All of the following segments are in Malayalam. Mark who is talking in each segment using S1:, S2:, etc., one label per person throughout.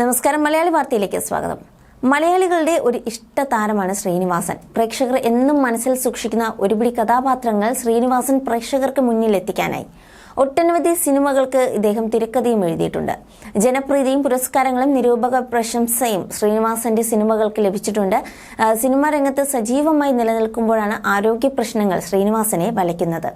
S1: നമസ്കാരം മലയാളി വാർത്തയിലേക്ക് സ്വാഗതം. മലയാളികളുടെ ഒരു ഇഷ്ട താരമാണ് ശ്രീനിവാസൻ. പ്രേക്ഷകർ എന്നും മനസ്സിൽ സൂക്ഷിക്കുന്ന ഒരുപിടി കഥാപാത്രങ്ങൾ ശ്രീനിവാസൻ പ്രേക്ഷകർക്ക് മുന്നിൽ എത്തിക്കാനായി. ഒട്ടനവധി സിനിമകൾക്ക് ഇദ്ദേഹം തിരക്കഥയും എഴുതിയിട്ടുണ്ട്. ജനപ്രീതിയും പുരസ്കാരങ്ങളും നിരൂപക പ്രശംസയും ശ്രീനിവാസന്റെ സിനിമകൾക്ക് ലഭിച്ചിട്ടുണ്ട്. സിനിമാ രംഗത്ത് സജീവമായി നിലനിൽക്കുമ്പോഴാണ് ആരോഗ്യ പ്രശ്നങ്ങൾ ശ്രീനിവാസനെ വലയ്ക്കുന്നത്.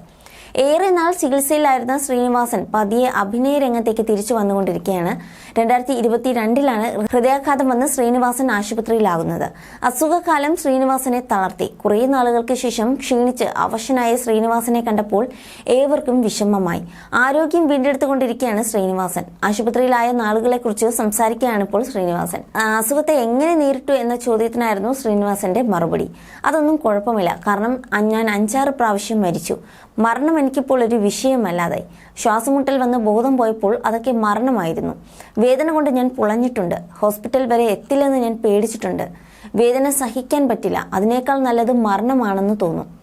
S1: ഏറെ നാൾ ചികിത്സയിലായിരുന്ന ശ്രീനിവാസൻ പതിയെ അഭിനയ രംഗത്തേക്ക് തിരിച്ചു വന്നുകൊണ്ടിരിക്കുകയാണ്. രണ്ടായിരത്തി ഇരുപത്തിരണ്ടിലാണ് ഹൃദയാഘാതം വന്ന് ശ്രീനിവാസൻ ആശുപത്രിയിലാകുന്നത്. അസുഖകാലം ശ്രീനിവാസനെ തളർത്തി. കുറേ നാളുകൾക്ക് ശേഷം ക്ഷീണിച്ച് അവശനായ ശ്രീനിവാസനെ കണ്ടപ്പോൾ ഏവർക്കും വിഷമമായി. ആരോഗ്യം വീണ്ടെടുത്തുകൊണ്ടിരിക്കുകയാണ് ശ്രീനിവാസൻ. ആശുപത്രിയിലായ നാളുകളെക്കുറിച്ച് സംസാരിക്കുകയാണ് ഇപ്പോൾ ശ്രീനിവാസൻ. അസുഖത്തെ എങ്ങനെ നേരിട്ടു എന്ന ചോദ്യത്തിനായിരുന്നു ശ്രീനിവാസന്റെ മറുപടി. അതൊന്നും കുഴപ്പമില്ല. കാരണം ഞാൻ അഞ്ചാറ് പ്രാവശ്യം മരിച്ചു. മരണം എനിക്കിപ്പോൾ ഒരു വിഷയമല്ലാതായി. ശ്വാസമുട്ടൽ വന്ന് ബോധം പോയപ്പോൾ അതൊക്കെ മരണമായിരുന്നു. വേദന കൊണ്ട് ഞാൻ പുളഞ്ഞിട്ടുണ്ട്. ഹോസ്പിറ്റൽ വരെ എത്തില്ലെന്ന് ഞാൻ പേടിച്ചിട്ടുണ്ട്. വേദന സഹിക്കാൻ പറ്റില്ല. അതിനേക്കാൾ നല്ലത് മരണമാണെന്ന് തോന്നും.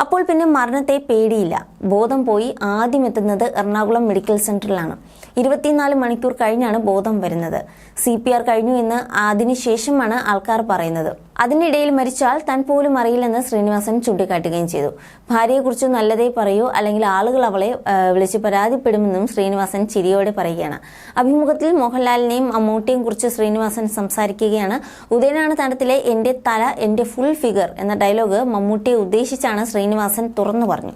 S1: അപ്പോൾ പിന്നെ മരണത്തെ പേടിയില്ല. ബോധം പോയി ആദ്യം എത്തുന്നത് എറണാകുളം മെഡിക്കൽ സെന്ററിലാണ്. ഇരുപത്തിനാല് മണിക്കൂർ കഴിഞ്ഞാണ് ബോധം വരുന്നത്. സി പി ആർ കഴിഞ്ഞു എന്ന് അതിനുശേഷമാണ് ആൾക്കാർ പറയുന്നത്. അതിനിടയിൽ മരിച്ചാൽ താൻ പോലും അറിയില്ലെന്ന് ശ്രീനിവാസൻ ചൂണ്ടിക്കാട്ടുകയും ചെയ്തു. ഭാര്യയെക്കുറിച്ച് നല്ലതേ പറയൂ അല്ലെങ്കിൽ ആളുകൾ അവളെ വിളിച്ച് പരാതിപ്പെടുമെന്നും ശ്രീനിവാസൻ ചിരിയോടെ പറയുകയാണ്. അഭിമുഖത്തിൽ മോഹൻലാലിനെയും മമ്മൂട്ടിയെയും കുറിച്ച് ശ്രീനിവാസൻ സംസാരിക്കുകയാണ്. ഉദയനാണ് താരത്തിലെ എന്റെ തല എന്റെ ഫുൾ ഫിഗർ എന്ന ഡയലോഗ് മമ്മൂട്ടിയെ ഉദ്ദേശിച്ചാണ് ശ്രീനിവാസൻ തുറന്നു പറഞ്ഞു.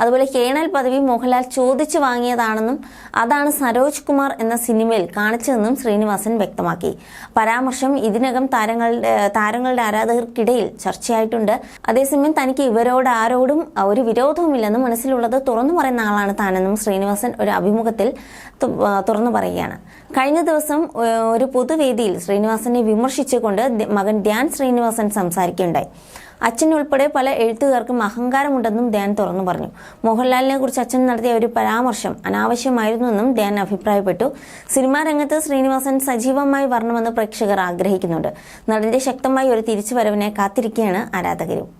S1: അതുപോലെ കേണൽ പദവി മോഹൻലാൽ ചോദിച്ചു വാങ്ങിയതാണെന്നും അതാണ് സരോജ് കുമാർ എന്ന സിനിമയിൽ കാണിച്ചതെന്നും ശ്രീനിവാസൻ വ്യക്തമാക്കി. പരാമർശം ഇതിനകം താരങ്ങളുടെ താരങ്ങളുടെ ആരാധകർക്കിടയിൽ ചർച്ചയായിട്ടുണ്ട്. അതേസമയം തനിക്ക് ഇവരോട് ആരോടും ഒരു വിരോധവുമില്ലെന്നും മനസ്സിലുള്ളത് തുറന്നു പറയുന്ന ആളാണ് താനെന്നും ശ്രീനിവാസൻ ഒരു അഭിമുഖത്തിൽ തുറന്നു പറയുകയാണ്. കഴിഞ്ഞ ദിവസം ഒരു പൊതുവേദിയിൽ ശ്രീനിവാസനെ വിമർശിച്ചുകൊണ്ട് മകൻ ധ്യാൻ ശ്രീനിവാസൻ സംസാരിക്കുകയുണ്ടായി. അച്ഛൻ ഉൾപ്പെടെ പല എഴുത്തുകാർക്കും അഹങ്കാരമുണ്ടെന്നും ധ്യാൻ തുറന്നു പറഞ്ഞു. മോഹൻലാലിനെ കുറിച്ച് അച്ഛൻ നടത്തിയ ഒരു പരാമർശം അനാവശ്യമായിരുന്നുവെന്നും ധ്യാൻ അഭിപ്രായപ്പെട്ടു. സിനിമാ രംഗത്ത് ശ്രീനിവാസൻ സജീവമായി വരണമെന്ന് പ്രേക്ഷകർ ആഗ്രഹിക്കുന്നുണ്ട്. നടന്റെ ശക്തമായ ഒരു തിരിച്ചുവരവിനെ കാത്തിരിക്കുകയാണ് ആരാധകരും.